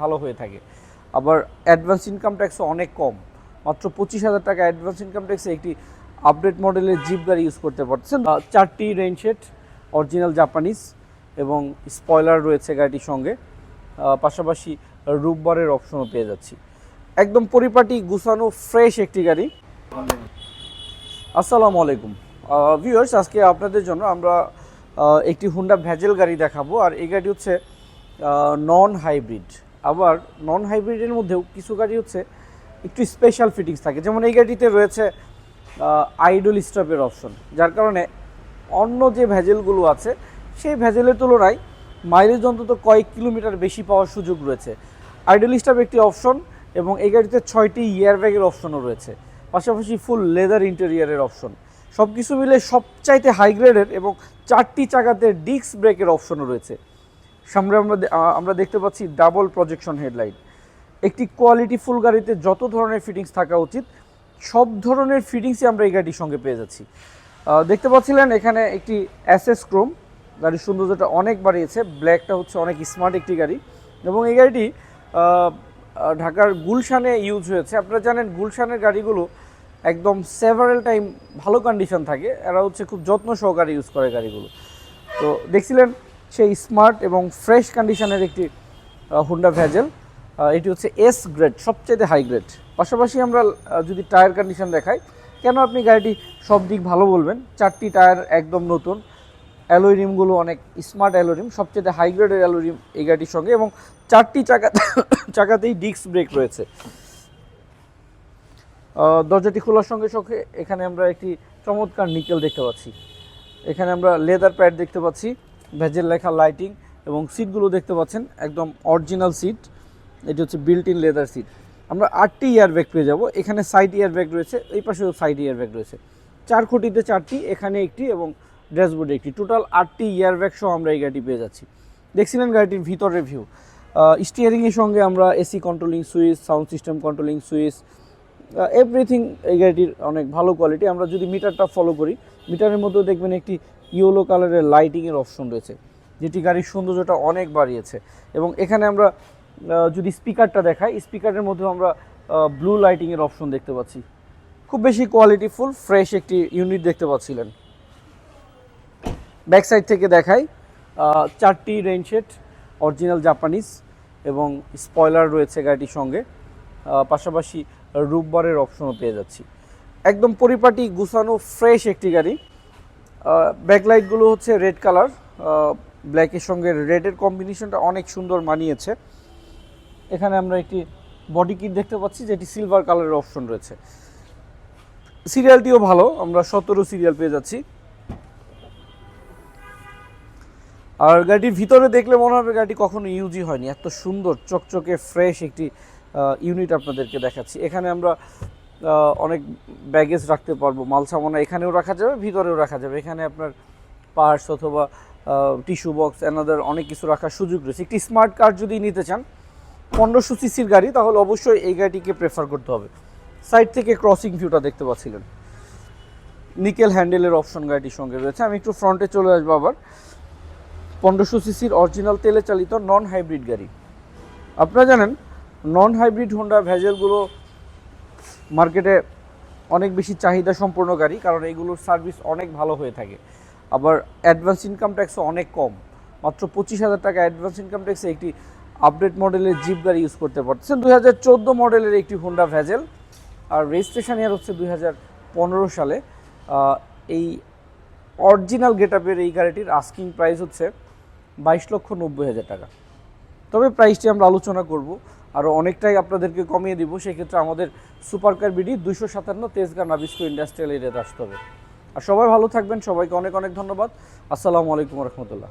ভালো হয়ে থাকে। আবার অ্যাডভান্স ইনকাম ট্যাক্সও অনেক কম। মাত্র পঁচিশ হাজার টাকা অ্যাডভান্স ইনকাম ট্যাক্সে একটি আপডেট মডেলের জিপ গাড়ি ইউজ করতে পারছেন চারটি রেইন অরিজিনাল জাপানিজ এবং স্পয়লার রয়েছে গাড়িটির সঙ্গে। পাশাপাশি রূপবারের অপশনও পেয়ে যাচ্ছি। একদম পরিপাটি, গুছানো ফ্রেশ একটি গাড়ি। আসসালামু আলাইকুম। ভিউয়ার্স আজকে আপনাদের জন্য আমরা একটি হুন্ডা ভ্যাজেল গাড়ি দেখাবো। আর এই গাড়ি হচ্ছে নন হাইব্রিড আবার নন হাইব্রিডের মধ্যেও কিছু গাড়ি হচ্ছে একটু স্পেশাল ফিটিংস থাকে। যেমন এই গাড়িতে রয়েছে আইডল স্টপের অপশন যার কারণে অন্য যে ভ্যাজেলগুলো আছে, সেই ভ্যাজেলের তুলনায় মাইলেজ অন্তত কয়েক কিলোমিটার বেশি পাওয়ার সুযোগ রয়েছে। আইডল স্টপ একটি অপশন এবং এই গাড়িতে ছয়টি ইয়ার ব্যাগের অপশনও রয়েছে। পাশাপাশি ফুল লেদার ইন্টেরিয়ারের অপশন সব কিছু মিলে সবচাইতে হাই গ্রেডের এবং চারটি চাকাতে ডিস্ক ব্রেকের অপশনও রয়েছে। সামনে আমরা আমরা দেখতে পাচ্ছি ডাবল প্রজেকশন হেডলাইট একটি কোয়ালিটি ফুল গাড়িতে যত ধরনের ফিটিংস থাকা উচিত, সব ধরনের ফিটিংসই আমরা এই গাড়ির সঙ্গে পেয়ে যাচ্ছি। দেখতে পাচ্ছিলেন এখানে একটি অ্যাসেস ক্রোম গাড়ির সৌন্দর্যটা অনেক বাড়িয়েছে ব্ল্যাকটা হচ্ছে অনেক স্মার্ট একটি গাড়ি এবং এই গাড়িটি ঢাকার গুলশানে ইউজ হয়েছে। আপনারা জানেন গুলশানের গাড়িগুলো একদম সেভারেল টাইম ভালো কন্ডিশন থাকে, এরা হচ্ছে খুব যত্ন সহকারে ইউজ করে গাড়িগুলো। তো দেখছিলেন সেই স্মার্ট এবং ফ্রেশ কন্ডিশনের একটি হুন্ডা ভ্যাজেল এটি হচ্ছে এস গ্রেড সবচেয়ে হাই গ্রেড পাশাপাশি আমরা যদি টায়ার কন্ডিশন দেখাই, কেন আপনি গাড়িটি সব দিক ভালো বলবেন? চারটি টায়ার একদম নতুন। অ্যালোই রিমগুলো অনেক স্মার্ট অ্যালো রিম সবচেয়ে হাই গ্রেডের অ্যালো রিম এই গাড়িটির সঙ্গে এবং চারটি চাকা, চাকাতেই ডিস্ক ব্রেক রয়েছে। দরজাটি খোলার সঙ্গে সঙ্গে এখানে আমরা একটি চমৎকার নিকেল দেখতে পাচ্ছি। এখানে আমরা লেদার প্যাড দেখতে পাচ্ছি। ভেজেল লেখা লাইটিং এবং সিটগুলো দেখতে পাচ্ছেন, একদম অরিজিনাল সিট এটি হচ্ছে বিল্ট ইন লেদার সিট আমরা আটটি ইয়ার ব্যাগ পেয়ে যাব। এখানে সাইড ইয়ার ব্যাগ রয়েছে, এই পাশেও সাইড ইয়ার ব্যাগ রয়েছে। চার খুঁটিতে চারটি, এখানে একটি এবং ড্যাশবোর্ডে একটি। টোটাল আটটি ইয়ার ব্যাগ সহ আমরা এই গাড়িটি পেয়ে যাচ্ছি। দেখছিলেন গাড়িটির ভিতরের ভিউ স্টিয়ারিংয়ের সঙ্গে আমরা AC controlling switch sound system controlling switch everything এই গাড়িটির অনেক ভালো কোয়ালিটি আমরা যদি মিটারটা ফলো করি, মিটারের মধ্যেও দেখবেন একটি ইয়েলো কালারের লাইটিংয়ের অপশন রয়েছে, যেটি গাড়ির সৌন্দর্যটা অনেক বাড়িয়েছে। এবং এখানে আমরা যদি স্পিকারটা দেখাই স্পিকারের মধ্যেও আমরা ব্লু লাইটিংয়ের অপশন দেখতে পাচ্ছি। খুব বেশি কোয়ালিটি ফুল ফ্রেশ একটি ইউনিট দেখতে পাচ্ছিলেন। ব্যাক সাইড থেকে দেখাই চারটি রেইন শেড অরিজিনাল জাপানিজ এবং স্পয়লার রয়েছে গাড়িটির সঙ্গে। পাশাপাশি রূপবারের অপশনও পেয়ে যাচ্ছি। একদম পরিপাটি, গুছানো ফ্রেশ একটি গাড়ি। ব্যাকলাইটগুলো হচ্ছে রেড কালার ব্ল্যাকের সঙ্গে রেডের কম্বিনেশনটা অনেক সুন্দর মানিয়েছে। এখানে আমরা একটি বডি কিট দেখতে পাচ্ছি, যেটি সিলভার কালারের অপশন রয়েছে। সিরিয়ালটিও ভালো, আমরা সতেরো সিরিয়াল পেয়ে যাচ্ছি। আর গাড়িটির ভিতরে দেখলে মনে হবে গাড়িটি কখনো ইউজই হয়নি, এত সুন্দর, চকচকে ফ্রেশ একটি ইউনিট আপনাদেরকে দেখাচ্ছি। এখানে আমরা অনেক ব্যাগেজ রাখতে পারব। মাল সামানা এখানেও রাখা যাবে, ভিতরেও রাখা যাবে। এখানে আপনার পার্স অথবা টিস্যু বক্স অ্যানাদার অনেক কিছু রাখার সুযোগ রয়েছে। একটি স্মার্ট কার যদি নিতে চান, পনেরোশো সিসির গাড়ি, তাহলে অবশ্যই এই গাড়িটিকে প্রেফার করতে হবে। সাইড থেকে ক্রসিং ভিউটা দেখতে পাচ্ছিলেন। নিকেল হ্যান্ডেলের অপশন গাড়িটির সঙ্গে রয়েছে। আমি একটু ফ্রন্টে চলে আসব আবার। পনেরোশো সিসির অরিজিনাল তেলে চালিত নন হাইব্রিড গাড়ি। আপনারা জানেন নন হাইব্রিড হোন্ডা ভ্যাজেলগুলো মার্কেটে অনেক বেশি চাহিদা সম্পন্ন গাড়ি কারণ এইগুলোর সার্ভিস অনেক ভালো হয়ে থাকে। আবার অ্যাডভান্স ইনকাম ট্যাক্সও অনেক কম। মাত্র পঁচিশ হাজার টাকা অ্যাডভান্স ইনকাম ট্যাক্সে একটি আপডেট মডেলের জিপ গাড়ি ইউজ করতে পারছেন দুই হাজার চোদ্দ মডেলের একটি হোন্ডা ভ্যাজেল আর রেজিস্ট্রেশন ইয়ার হচ্ছে দুই হাজার পনেরো সালে। এই অরিজিনাল গেট আপের এই গাড়িটির আস্কিং প্রাইস হচ্ছে বাইশ লক্ষ নব্বই হাজার টাকা। তবে প্রাইসটি আমরা আলোচনা করব। আরও অনেকটাই আপনাদেরকে কমিয়ে দিব, সেক্ষেত্রে আমাদের সুপার কার বিডি দুশো সাতান্ন তেজগাঁ নাবিস্কো ইন্ডাস্ট্রিয়াল এরিয়াতে আসতে হবে আর সবাই ভালো থাকবেন, সবাইকে অনেক অনেক ধন্যবাদ। আসসালামু আলাইকুম রহমতুল্লাহ।